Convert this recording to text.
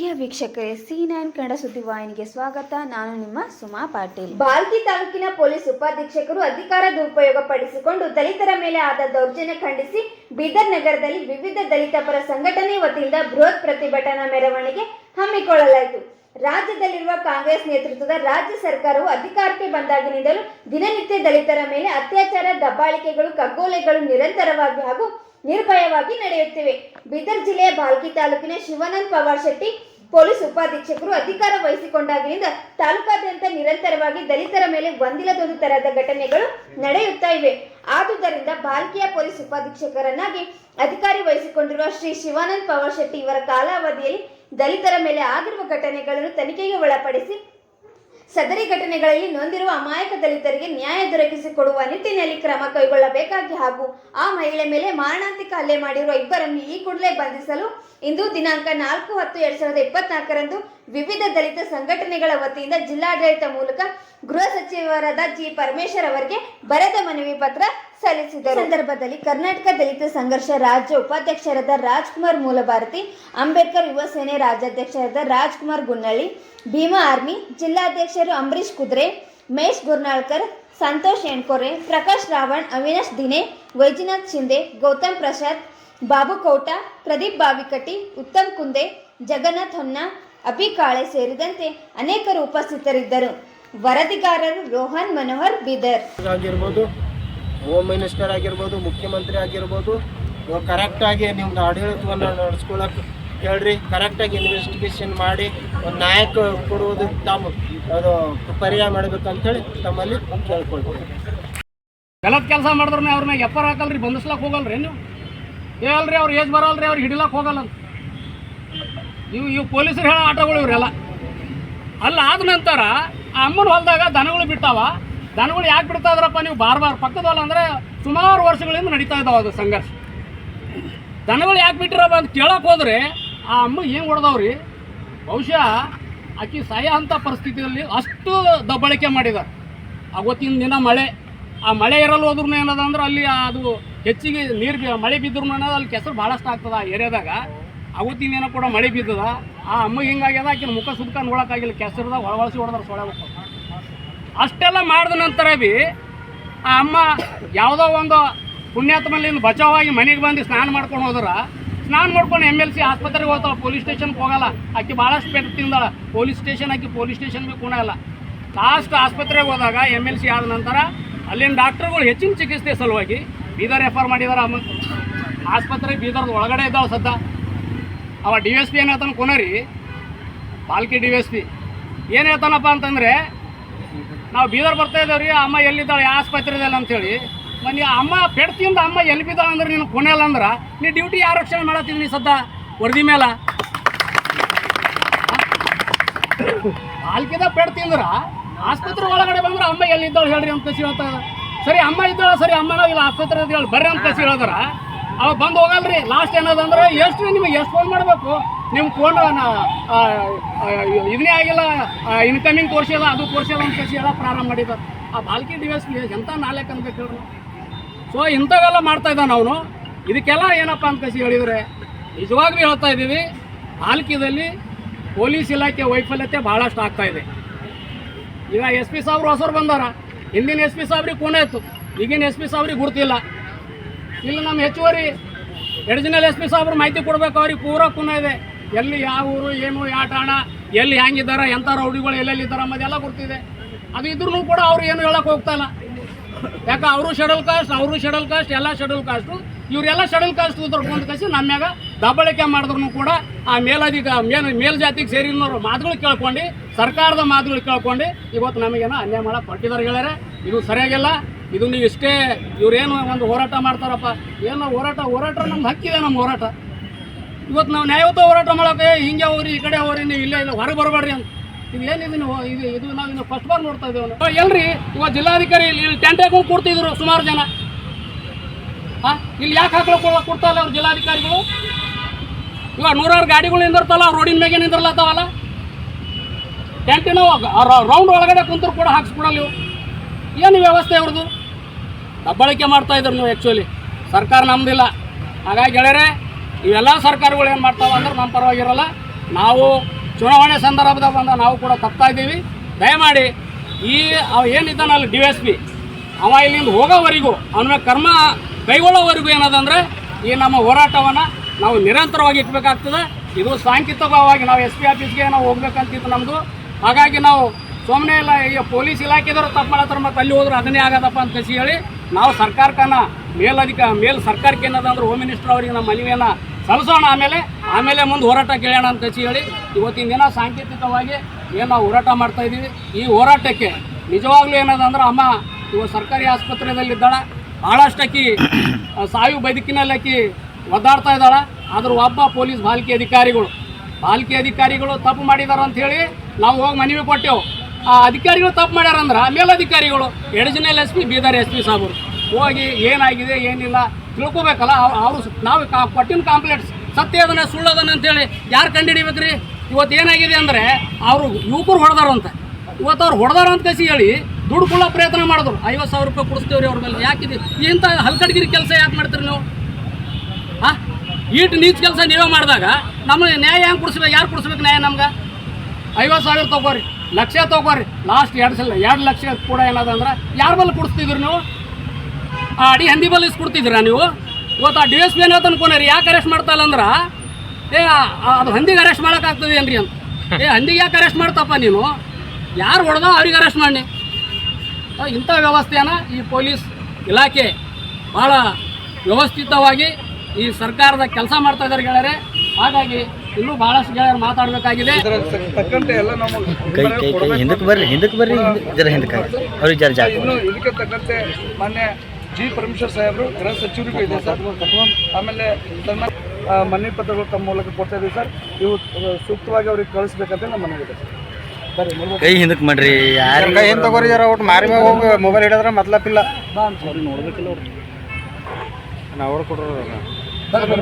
ಪ್ರಿಯ ವೀಕ್ಷಕರೇ C nine Kannada ಸುದ್ದಿವಾಹಿನಿಗೆ ಸ್ವಾಗತ. ನಾನು ನಿಮ್ಮ ಸುಮಾ ಪಾಟೀಲ್. ಬಾಲ್ಕಿ ತಾಲೂಕಿನ ಪೊಲೀಸ್ ಉಪಾಧೀಕ್ಷಕರು ಅಧಿಕಾರ ದುರುಪಯೋಗ ಪಡಿಸಿಕೊಂಡು ದಲಿತರ ಮೇಲೆ ಆದ ದೌರ್ಜನ್ಯ ಖಂಡಿಸಿ ಬೀದರ್ ನಗರದಲ್ಲಿ ವಿವಿಧ ದಲಿತ ಪರ ಸಂಘಟನೆ ವತಿಯಿಂದ ಬೃಹತ್ ಪ್ರತಿಭಟನಾ ಮೆರವಣಿಗೆ ಹಮ್ಮಿಕೊಳ್ಳಲಾಯಿತು. ರಾಜ್ಯದಲ್ಲಿರುವ ಕಾಂಗ್ರೆಸ್ ನೇತೃತ್ವದ ರಾಜ್ಯ ಸರ್ಕಾರವು ಅಧಿಕಾರಕ್ಕೆ ಬಂದಾಗಿನಿಂದಲೂ ದಿನನಿತ್ಯ ದಲಿತರ ಮೇಲೆ ಅತ್ಯಾಚಾರ, ದಬ್ಬಾಳಿಕೆಗಳು, ಕಗ್ಗೋಲೆಗಳು ನಿರಂತರವಾಗಿ ಹಾಗೂ ನಿರ್ಭಯವಾಗಿ ನಡೆಯುತ್ತಿವೆ. ಬೀದರ್ ಜಿಲ್ಲೆಯ ಬಾಲ್ಕಿ ತಾಲೂಕಿನ ಶಿವಾನಂದ್ ಪವಾರ್ ಶೆಟ್ಟಿ ಪೊಲೀಸ್ ಉಪಾಧೀಕ್ಷಕರು ಅಧಿಕಾರ ವಹಿಸಿಕೊಂಡಾಗಿನಿಂದ ತಾಲೂಕಾದ್ಯಂತ ನಿರಂತರವಾಗಿ ದಲಿತರ ಮೇಲೆ ಒಂದಿಲ್ಲದೊಂದು ತರಹದ ಘಟನೆಗಳು ನಡೆಯುತ್ತಾ ಇವೆ. ಆದುದರಿಂದ ಬಾಲ್ಕಿಯ ಪೊಲೀಸ್ ಉಪಾಧೀಕ್ಷಕರನ್ನಾಗಿ ಅಧಿಕಾರಿ ವಹಿಸಿಕೊಂಡಿರುವ ಶ್ರೀ ಶಿವಾನಂದ್ ಪವಾರ್ ಶೆಟ್ಟಿ ಇವರ ಕಾಲಾವಧಿಯಲ್ಲಿ ದಲಿತರ ಮೇಲೆ ಆಗಿರುವ ಘಟನೆಗಳನ್ನು ತನಿಖೆಗೆ ಒಳಪಡಿಸಿ ಸದರಿ ಘಟನೆಗಳಲ್ಲಿ ನೊಂದಿರುವ ಅಮಾಯಕ ದಲಿತರಿಗೆ ನ್ಯಾಯ ದೊರಕಿಸಿಕೊಡುವ ನಿಟ್ಟಿನಲ್ಲಿ ಕ್ರಮ ಕೈಗೊಳ್ಳಬೇಕಾಗಿ ಹಾಗೂ ಆ ಮಹಿಳೆ ಮೇಲೆ ಮಾರಣಾಂತಿಕ ಹಲ್ಲೆ ಮಾಡಿರುವ ಇಬ್ಬರನ್ನು ಈ ಕೂಡಲೇ ಬಂಧಿಸಲು ಇಂದು ದಿನಾಂಕ ನಾಲ್ಕು ಹತ್ತು ಎರಡ್ ಸಾವಿರದ ಇಪ್ಪತ್ನಾಲ್ಕರಂದು ವಿವಿಧ ದಲಿತ ಸಂಘಟನೆಗಳ ವತಿಯಿಂದ ಜಿಲ್ಲಾಡಳಿತ ಮೂಲಕ ಗೃಹ ಸಚಿವರಾದ ಜಿ ಪರಮೇಶ್ವರ್ ಅವರಿಗೆ ಬರೆದ ಮನವಿ ಪತ್ರ ಸಲ್ಲಿಸಿದರು. ಸಂದರ್ಭದಲ್ಲಿ ಕರ್ನಾಟಕ ದಲಿತ ಸಂಘರ್ಷ ರಾಜ್ಯ ಉಪಾಧ್ಯಕ್ಷರಾದ ರಾಜ್ಕುಮಾರ್ ಮೂಲಭಾರತಿ, ಅಂಬೇಡ್ಕರ್ ಯುವ ಸೇನೆ ರಾಜ್ಯಾಧ್ಯಕ್ಷರಾದ ರಾಜ್ಕುಮಾರ್ ಗುನ್ನಳ್ಳಿ, ಭೀಮಾ ಆರ್ಮಿ, ಜಿಲ್ಲಾಧ್ಯಕ್ಷರು ಅಂಬರೀಶ್ ಕುದ್ರೆ ಮಹೇಶ್ ಗುರ್ನಾಳ್ಕರ್, ಸಂತೋಷ್ ಎಣ್ಕೋರೆ, ಪ್ರಕಾಶ್ ರಾವಣ್, ಅವಿನಾಶ್ ದಿನೆ, ವೈಜನಾಥ್ ಶಿಂದೆ ಗೌತಮ್ ಪ್ರಸಾದ್, ಬಾಬು ಕೌಟ, ಪ್ರದೀಪ್ ಬಾವಿಕಟ್ಟಿ, ಉತ್ತಮ್ ಕುಂದೆ, ಜಗನ್ನಾಥ್ ಹೊನ್ನ ಅಭಿ ಕಾಳೆ ಸೇರಿದಂತೆ ಅನೇಕರು ಉಪಸ್ಥಿತರಿದ್ದರು. ವರದಿಗಾರರು ರೋಹನ್ ಮನೋಹರ್ ಬಿದರ್. ಆಗಿರ್ಬೋದು ಹೋಮ್ ಮಿನಿಸ್ಟರ್ ಆಗಿರ್ಬೋದು ಮುಖ್ಯಮಂತ್ರಿ ಆಗಿರ್ಬೋದು ಕರೆಕ್ಟಾಗಿ ನಿಮ್ದು ಆಡಳಿತವನ್ನು ನಡೆಸ್ಕೊಳಕ್ಕೆ ಹೇಳ್ರಿ. ಕರೆಕ್ಟಾಗಿ ಇನ್ವೆಸ್ಟಿಗೇಷನ್ ಮಾಡಿ ಒಂದು ನಾಯಕ ಕೊಡುವುದು ತಮ್ಮ ಅದು ಪರ್ಯಾಯ ಮಾಡ್ಬೇಕಂತೇಳಿ ತಮ್ಮಲ್ಲಿ ಕೇಳ್ಕೊಳ್ಬೋದು ಗಲತ್ ಕೆಲಸ ಮಾಡಿದ್ರೆ ಅವ್ರನ್ನ ಎಪ್ಪರ್ ಹಾಕಲ್ರಿ ಬಂಧಿಸ್ಲಕ್ಕೆ ಹೋಗಲ್ರಿ ನೀವು ಹೇಳಲ್ರಿ ಅವ್ರು ಏಜ್ ಬರಲ್ರಿ ಅವ್ರಿಗೆ ಹಿಡಿಲಕ್ಕೆ ಹೋಗಲ್ಲ. ಇವು ಇವು ಪೊಲೀಸರು ಹೇಳೋ ಆಟೋಗಳು ಇವರೆಲ್ಲ. ಅಲ್ಲ, ಆದ ನಂತರ ಆ ಅಮ್ಮನ ಹೊಲದಾಗ ದನಗಳು ಬಿಟ್ಟಾವ. ದನಗಳು ಯಾಕೆ ಬಿಡ್ತಾ ಇದ್ರಪ್ಪ ನೀವು? ಬಾರ್ ಬಾರ್. ಪಕ್ಕದ ಹೊಲ ಅಂದರೆ ಸುಮಾರು ವರ್ಷಗಳಿಂದ ನಡೀತಾ ಇದ್ದಾವೆ ಅದು ಸಂಘರ್ಷ. ದನಗಳು ಯಾಕೆ ಬಿಟ್ಟಿರಪ್ಪ ಅಂತ ಕೇಳೋಕೆ ಹೋದ್ರೆ ಆ ಅಮ್ಮ ಏನು ಹೊಡೆದವ್ರಿ? ಬಹುಶಃ ಆಕಿ ಸಾಯ ಅಂಥ ಪರಿಸ್ಥಿತಿಯಲ್ಲಿ ಅಷ್ಟು ದಬ್ಬಳಿಕೆ ಮಾಡಿದ್ದಾರೆ ಅವತ್ತಿನ ದಿನ ಮಳೆ. ಆ ಮಳೆ ಇರಲ್ಲ ಹೋದ್ರೂ ಏನದ ಅಂದ್ರೆ ಅಲ್ಲಿ ಅದು ಹೆಚ್ಚಿಗೆ ನೀರು ಮಳೆ ಬಿದ್ದರೂ ಅನ್ನೋದು ಅಲ್ಲಿ ಕೆಸರು ಭಾಳಷ್ಟು ಆಗ್ತದೆ ಆ ಏರಿಯಾದಾಗ. ಅವತ್ತಿನ ದಿನ ಕೂಡ ಮಳೆ ಬಿದ್ದದ. ಆ ಅಮ್ಮ ಹಿಂಗಾಗ್ಯದ, ಆಕಿನ ಮುಖ ಸುದ್ಕ ನೋಡೋಕ್ಕಾಗಿಲ್ಲ. ಕೆಸರದ ಒಳವಳಿಸಿ ಹೊಡೆದ್ರೆ ಸೊಳೆ ಹೋಗ್ತದೆ ಅಷ್ಟೆಲ್ಲ ಮಾಡಿದ ನಂತರ ಬಿ ಆ ಅಮ್ಮ ಯಾವುದೋ ಒಂದು ಪುಣ್ಯಾತ್ಮಲ್ಲಿಂದ ಬಚಾವಾಗಿ ಮನೆಗೆ ಬಂದು ಸ್ನಾನ ಮಾಡ್ಕೊಂಡು ಹೋದ್ರೆ. ಸ್ನಾನ ಮಾಡ್ಕೊಂಡು ಎಂ ಎಲ್ ಸಿ ಆಸ್ಪತ್ರೆಗೆ ಹೋಗ್ತಾಳೆ, ಪೊಲೀಸ್ ಸ್ಟೇಷನ್ಗೆ ಹೋಗಲ್ಲ. ಆಕೆ ಭಾಳಷ್ಟು ಪೆಟ್ಟು ತಿಂದಾಳ. ಪೊಲೀಸ್ ಸ್ಟೇಷನ್ ಆಕಿ ಪೊಲೀಸ್ ಸ್ಟೇಷನ್ ಬಿ ಕುಣಲ್ಲ ಲಾಸ್ಟ್ ಆಸ್ಪತ್ರೆಗೆ ಹೋದಾಗ ಎಂ ಎಲ್ ಸಿ ಆದ ನಂತರ ಅಲ್ಲಿನ ಡಾಕ್ಟ್ರುಗಳು ಹೆಚ್ಚಿನ ಚಿಕಿತ್ಸೆ ಸಲುವಾಗಿ ಬೀದರ್ ರೆಫರ್ ಮಾಡಿದಾರೆ ಆಸ್ಪತ್ರೆ ಬೀದರ್ದ ಒಳಗಡೆ ಇದ್ದಾವೆ ಸದ್ದ. ಅವ ಡಿ ಎಸ್ ಪಿ ಏನು ಹೇಳ್ತಾನೆ ಕೊನರಿ ಪಾಲ್ಕಿ ಡಿ ಎಸ್ ಪಿ ಏನು ಹೇಳ್ತಾನಪ್ಪ ಅಂತಂದರೆ, ನಾವು ಬೀದರ್ ಬರ್ತಾ ಇದ್ದೇವೆ ರೀ ಅಮ್ಮ ಎಲ್ಲಿದ್ದಾಳೆ ಯಾವ ಆಸ್ಪತ್ರೆ ಇದೆಯಲ್ಲ ಅಂತೇಳಿ. ಮನೆ ಅಮ್ಮ ಪೆಡ್ತಿಯಿಂದ ಅಮ್ಮ ಎಲ್ಲಿ ಬಿದ್ದಾಳೆ ಅಂದ್ರೆ ನೀನು ಕೊನೆಯಲ್ಲ ಅಂದ್ರೆ, ನೀ ಡ್ಯೂಟಿ ಯಾರು ರಕ್ಷಣೆ ಮಾಡತ್ತಿದ್ದೀನಿ ಸದ್ದ? ವರದಿ ಮೇಲೆ. ಪಾಲ್ಕಿದ ಪೆಡ್ ತಿಂದ್ರ ಆಸ್ಪತ್ರೆ ಒಳಗಡೆ ಬಂದ್ರೆ ಅಮ್ಮ ಎಲ್ಲಿದ್ದಾಳೆ ಹೇಳ್ರಿ ಅಂತ ಕಸಿ ಸರಿ, ಅಮ್ಮ ಇದ್ದಾಳೆ? ಸರಿ, ಅಮ್ಮನ ಇಲ್ಲ ಆಸ್ಪತ್ರೆ ಇದ್ದಾಳೆ? ಬರ್ರಿ ಅಂತ ಕಸಿ ಹೇಳಿದ್ರ? ಅವ ಬಂದು ಹೋಗಲ್ರಿ. ಲಾಸ್ಟ್ ಏನದಂದ್ರೆ ಎಷ್ಟು ನಿಮಗೆ ಎಷ್ಟು ಫೋನ್ ಮಾಡಬೇಕು? ನಿಮ್ಮ ಫೋನ್ ಇದನ್ನೇ ಆಗಿಲ್ಲ ಇನ್ಕಮಿಂಗ್ ತೋರಿಸಿಲ್ಲ ಅದು ತೋರಿಸಿಲ್ಲ ಅಂತ ಕಸಿ ಎಲ್ಲ ಪ್ರಾರಂಭ ಮಾಡಿದ್ದಾರೆ ಆ, ಬಾಲ್ಕಿ ಡಿವೈಸ್ ಎಂಥ ನಾಲ್ಕು ಅನ್ಬೇಕು ಹೇಳ್ರಿ ಸೊ ಇಂಥವೆಲ್ಲ ಮಾಡ್ತಾ ಇದ್ದಾನೆ ಅವನು. ಇದಕ್ಕೆಲ್ಲ ಏನಪ್ಪ ಅಂತ ಕಸಿ ಹೇಳಿದರೆ, ನಿಜವಾಗ್ಲೂ ಹೇಳ್ತಾ ಇದ್ದೀವಿ, ಬಾಲ್ಕಿದಲ್ಲಿ ಪೊಲೀಸ್ ಇಲಾಖೆ ವೈಫಲ್ಯತೆ ಭಾಳಷ್ಟು ಆಗ್ತಾ ಇದೆ. ಈಗ ಎಸ್ ಪಿ ಸಾಬ್ರು ಹೊಸರು ಬಂದಾರ. ಹಿಂದಿನ ಎಸ್ ಪಿ ಸಾಬ್ರಿಗೆ ಕೋಣೆ ಇತ್ತು. ಈಗಿನ ಎಸ್ ಪಿ ಸಾಬ್ರಿಗೆ ಗುರ್ತಿಲ್ಲ. ಇಲ್ಲಿ ನಮ್ಮ ಹೆಚ್ಚುವರಿ ಎಡಿಜಿನಲ್ ಎಸ್ ಪಿ ಸಾಬ್ರು ಮಾಹಿತಿ ಕೊಡ್ಬೇಕು, ಅವ್ರಿಗೆ ಪೂರ ಕುನ ಇದೆ. ಎಲ್ಲಿ ಯಾವ ಊರು, ಏನು, ಯಾವ ಠಾಣ, ಎಲ್ಲಿ ಹ್ಯಾಂಗಿದ್ದಾರೆ, ಎಂಥ ರೌಡಿಗಳು ಎಲ್ಲೆಲ್ಲಿದ್ದಾರೆ ಅನ್ನೋದೆಲ್ಲ ಗೊತ್ತಿದೆ ಅದು ಇದ್ರೂ ಕೂಡ ಅವ್ರು ಏನು ಹೇಳಕ್ಕೆ ಹೋಗ್ತಾ ಇಲ್ಲ. ಯಾಕೆ, ಅವರು ಶೆಡ್ಯೂಲ್ ಕಾಸ್ಟ್ ಅವರು ಶೆಡ್ಯೂಲ್ ಕಾಸ್ಟ್ ಎಲ್ಲ ಶೆಡ್ಯೂಲ್ ಕಾಸ್ಟು ಇವರೆಲ್ಲ ಶೆಡ್ಯೂಲ್ ಕಾಸ್ಟ್ ಉದ್ರಕೊಂಡು ಕಸಿ ನಮ್ಯಾಗ ಮ್ಯಾಗ ದಬ್ಬಳಿಕೆ ಮಾಡಿದ್ರು ಕೂಡ ಆ ಮೇಲಧಿಕ, ಮೇಲ್, ಮೇಲ್ಜಾತಿಗೆ ಸೇರಿನವ್ರ ಮಾತುಗಳು ಕೇಳ್ಕೊಂಡು, ಸರ್ಕಾರದ ಮಾತುಗಳು ಕೇಳ್ಕೊಂಡು ಇವತ್ತು ನಮಗೇನೋ ಅನ್ಯಾಯ ಮಾಡಕ್ಕೆ ಹೊರಟಿದ್ದಾರೆ ಗೆಳೆಯರೆ ಇದು ಸರಿಯಾಗಿಲ್ಲ. ಇದು ನೀವು ಇಷ್ಟೇ ಇವ್ರೇನು ಒಂದು ಹೋರಾಟ ಮಾಡ್ತಾರಪ್ಪ. ಏನೋ ಹೋರಾಟ ಹೋರಾಟ ನಮ್ಗೆ ಹಕ್ಕಿದೆ ನಮ್ಮ ಹೋರಾಟ. ಇವತ್ತು ನಾವು ನ್ಯಾಯಯುತ ಹೋರಾಟ ಮಾಡೋಕೆ ಹಿಂಗೆ ಹೋಗ್ರಿ, ಈ ಕಡೆ ಹೋಗ್ರಿ, ನೀವು ಇಲ್ಲೇ ಇಲ್ಲ ಹೊರಗೆ ಬರಬೇಡ್ರಿ ಅಂತ. ಇದು ಏನಿದೆ ನೀವು ಇದು ಇದು ನಾವು ಇನ್ನು ಫಸ್ಟ್ ಬಾರ್ ನೋಡ್ತಾ ಇದ್ದೇವೆ. ಎಲ್ರಿ ಇವತ್ತು ಜಿಲ್ಲಾಧಿಕಾರಿ ಇಲ್ಲಿ ಇಲ್ಲಿ ಟೆಂಟ್ ಹಾಕೊಂಡು ಕೂಡ್ತಿದ್ರು ಸುಮಾರು ಜನ. ಹಾಂ, ಇಲ್ಲಿ ಯಾಕೆ ಹಾಕ್ಲಿಕ್ಕೆ ಕೊಡ್ತಾ ಇಲ್ಲ ಅವ್ರು ಜಿಲ್ಲಾಧಿಕಾರಿಗಳು? ಇವಾಗ ನೂರಾರು ಗಾಡಿಗಳು ನಿಂದಿರ್ತಲ್ಲ ರೋಡಿನ ಮೇಲೆ ನಿಂದಿರ್ಲತ್ತಾವಲ್ಲ? ಟೆಂಟಿನ ರೌಂಡ್ ಒಳಗಡೆ ಕುಂತರು ಕೂಡ ಹಾಕ್ಸ್ಕೊಡಲ್ಲ ಇವು ಏನು ವ್ಯವಸ್ಥೆ ಅವ್ರದ್ದು ದಬ್ಬಳಿಕೆ ಮಾಡ್ತಾ ಇದ್ರು ನೀವು ಆ್ಯಕ್ಚುಲಿ ಸರ್ಕಾರ ನಮ್ಮದಿಲ್ಲ ಹಾಗಾಗಿ ಗೆಳೆಯರೆ ಇವೆಲ್ಲ ಸರ್ಕಾರಗಳು ಏನು ಮಾಡ್ತಾವೆ ಅಂದ್ರೆ ನಮ್ಮ ಪರವಾಗಿರಲ್ಲ. ನಾವು ಚುನಾವಣೆ ಸಂದರ್ಭದಾಗ ಬಂದ ನಾವು ಕೂಡ ತಪ್ತಾ ಇದ್ದೀವಿ. ದಯಮಾಡಿ ಈ ಅವ ಏನಿದ್ದಾನಲ್ಲ ಡಿ ಎಸ್ ಪಿ ಅವ ಇಲ್ಲಿಂದ ಹೋಗೋವರೆಗೂ, ಅವನ ಕರ್ಮ ಕೈಗೊಳ್ಳೋವರೆಗೂ ಏನದಂದ್ರೆ ಈ ನಮ್ಮ ಹೋರಾಟವನ್ನು ನಾವು ನಿರಂತರವಾಗಿ ಇಟ್ಬೇಕಾಗ್ತದೆ. ಇದು ಸಾಂಕೇತಿಕವಾಗಿ ನಾವು ಎಸ್ ಪಿ ಆಫೀಸ್ಗೆ ನಾವು ಹೋಗ್ಬೇಕಂತಿತ್ತು ನಮ್ಮದು ಹಾಗಾಗಿ ನಾವು ಸುಮ್ಮನೆ ಇಲ್ಲ, ಈಗ ಪೊಲೀಸ್ ಇಲಾಖೆದವರು ತಪ್ಪು ಮಾಡತ್ತಾರ ಮತ್ತು ಅಲ್ಲಿ ಹೋದ್ರೆ ಅದನ್ನೇ ಆಗದಪ್ಪ ಅಂತ ಹೇಳಿ ನಾವು ಸರ್ಕಾರಕ್ಕನ್ನ ಮೇಲಧಿಕ ಮೇಲ್ ಸರ್ಕಾರಕ್ಕೆ ಏನದಂದ್ರೆ ಹೋಮ್ ಮಿನಿಸ್ಟರ್ ಅವರಿಗೆ ನಮ್ಮ ಮನವಿಯನ್ನು ಸಲ್ಲಿಸೋಣ ಆಮೇಲೆ ಆಮೇಲೆ ಮುಂದೆ ಹೋರಾಟ ಕೇಳೋಣ ಅಂತ ಹೇಳಿ, ಇವತ್ತಿನ ದಿನ ಸಾಂಕೇತಿಕವಾಗಿ ಏನು ನಾವು ಹೋರಾಟ ಮಾಡ್ತಾ ಇದ್ದೀವಿ. ಈ ಹೋರಾಟಕ್ಕೆ ನಿಜವಾಗ್ಲೂ ಏನದಂದ್ರೆ ಅಮ್ಮ ಇವತ್ತು ಸರ್ಕಾರಿ ಆಸ್ಪತ್ರೆಯಲ್ಲಿದ್ದಾಳೆ ಭಾಳಷ್ಟು ಸಾಯು ಬದುಕಿನಲ್ಲಿ ಆಕಿ ಒದ್ದಾಡ್ತಾ ಇದ್ದಾಳ. ಆದ್ರೆ ಒಬ್ಬ ಪೊಲೀಸ್ ಬಾಲ್ಕಿ ಅಧಿಕಾರಿಗಳು ಬಾಲ್ಕಿ ಅಧಿಕಾರಿಗಳು ತಪ್ಪು ಮಾಡಿದಾರ ಅಂತ ಹೇಳಿ ನಾವು ಹೋಗಿ ಮನವಿ ಕೊಟ್ಟೆವು. ಆ ಅಧಿಕಾರಿಗಳು ತಪ್ಪು ಮಾಡ್ಯಾರಂದ್ರೆ ಮೇಲಧಿಕಾರಿಗಳು additional S P, Bidar S P ಸಾಬರು. ಹೋಗಿ ಏನಾಗಿದೆ, ಏನಿಲ್ಲ, ತಿಳ್ಕೊಬೇಕಲ್ಲ ಅವರು ನಾವು ಕೊಟ್ಟಿನ ಕಾಂಪ್ಲೇಂಟ್ಸ್ ಸತ್ಯ ಅದನ್ನ ಸುಳ್ಳದನ್ನ ಅಂತೇಳಿ ಯಾರು ಕಂಡುಹಿಡಿಬೇಕ್ರಿ ಇವತ್ತು ಏನಾಗಿದೆ ಅಂದರೆ ಅವರು ಯುವಕರು ಹೊಡೆದಾರಂತ ಇವತ್ತು ಅವ್ರು ಹೊಡೆದಾರ ಅಂತ ಕಸಿ ಹೇಳಿ ದುಡ್ಡು ಕೊಡೋ ಪ್ರಯತ್ನ ಮಾಡಿದ್ರು. ಐವತ್ತು ಸಾವಿರ ರೂಪಾಯಿ ಕೊಡಿಸ್ತೀವ್ರಿ ಅವ್ರ ಮೇಲೆ. ಯಾಕಿದೆ? ಇಂಥ ಹಲ್ಕಡ್ಗಿರಿ ಕೆಲಸ ಯಾಕೆ ಮಾಡ್ತೀರಿ ನೀವು? ಹಾಂ ಈಟ್ ನೀಚ್ ಕೆಲಸ ನೀವೇ ಮಾಡಿದಾಗ ನಮಗೆ ನ್ಯಾಯ ಹೆಂಗೆ ಕೊಡಿಸ್ಬೇಕು, ಯಾರು ಕೊಡಿಸ್ಬೇಕು ನ್ಯಾಯ ನಮ್ಗೆ? ಐವತ್ತು ಸಾವಿರ ತೊಗೋರಿ. ಲಕ್ಷ ತೊಗೋರಿ. ಲಾಸ್ಟ್ ಎರಡು ಸಲ, ಎರಡು ಲಕ್ಷ ಕೂಡ ಏನದಂದ್ರೆ ಯಾರ ಬಲ್ಲಿ ಕೊಡಿಸ್ತಿದ್ರಿ ನೀವು? ಆ ಅಡಿ ಹಂದಿ ಬಲ್ಲಿ ಕೊಡ್ತಿದ್ದೀರಾ ನೀವು? ಇವತ್ತು ಆ ಡಿ ಎಸ್ ಪಿ ಏನೋ ಅನ್ಕೊಂಡ್ರಿ ಯಾಕೆ ಅರೆಸ್ಟ್ ಮಾಡ್ತಾ ಇಲ್ಲ ಅಂದ್ರೆ? ಏ ಅದು ಹಂದಿಗೆ ಅರೆಸ್ಟ್ ಮಾಡೋಕ್ಕಾಗ್ತದೆ ಏನ್ರಿ ಅಂತ. ಏ, ಹಂದಿಗೆ ಯಾಕೆ ಅರೆಸ್ಟ್ ಮಾಡ್ತಪ್ಪ ನೀನು? ಯಾರು ಹೊಡೆದ ಅವ್ರಿಗೆ ಅರೆಸ್ಟ್ ಮಾಡಿ ಇಂಥ ವ್ಯವಸ್ಥೆಯನ್ನು ಈ ಪೊಲೀಸ್ ಇಲಾಖೆ ಭಾಳ ವ್ಯವಸ್ಥಿತವಾಗಿ ಈ ಸರ್ಕಾರದ ಕೆಲಸ ಮಾಡ್ತಾ ಇದ್ದಾರೆ ಗೆಳೆಯರೆ. ಹಾಗಾಗಿ ಇನ್ನೂ ಬಹಳಷ್ಟು ಗೆಳೆಯರು ಮಾತಾಡಬೇಕಾಗಿದೆ. ತಕ್ಕಂತೆ ಎಲ್ಲ ನಾವು ಕೈ ಕೈ ಕೈ ಹಿಂದಕ್ಕೆ ಬರ್ರಿ ಹಿಂದಕ್ಕೆ ಬರ್ರಿ ಹಿಂದಕ್ಕೆ ಜರ ಹಿಂದಕ್ಕೆ ಅವ್ರಿಗೆ ಜರ ಜಾಗ ಇನ್ನು ಇದಕ್ಕೆ ತಕ್ಕಂತೆ ಮೊನ್ನೆ ಜಿ ಪರಮೇಶ್ವರ್ ಸಾಹೇಬರು ಗೃಹ ಸಚಿವರಿಗೂ ಇದೆ ಸರ್. ಆಮೇಲೆ ತನ್ನ ಮನೆ ಮನವಿ ಪತ್ರಗಳು ತಮ್ಮ ಮೂಲಕ ಕೊಡ್ತಾ ಇದ್ದೀವಿ ಸರ್. ಇವು ಸೂಕ್ತವಾಗಿ ಅವ್ರಿಗೆ ಕಳಿಸ್ಬೇಕಂತ ನಮ್ಮ ಸರ್. ಕೈ ಹಿಂದಕ್ಕೆ ಮಾಡ್ರಿ ಯಾರ ಕೈ ಏನು ತಗೋರಿ ಜರ ಒಟ್ಟು ಮಾರಿ ಮ್ಯಾಗ ಹೋಗಿ ಮೊಬೈಲ್ ಹಿಡಿದ್ರೆ ಮತ್ಲಪ್ಪಿಲ್ಲ. ಬಾ ಅಂತ ಅವ್ರಿಗೆ ನೋಡ್ಬೇಕಿಲ್ಲ ಅವ್ರು ನಾವು ಅವ್ರು. ಕೊಡ್ರಿ ಬರ್ರಿ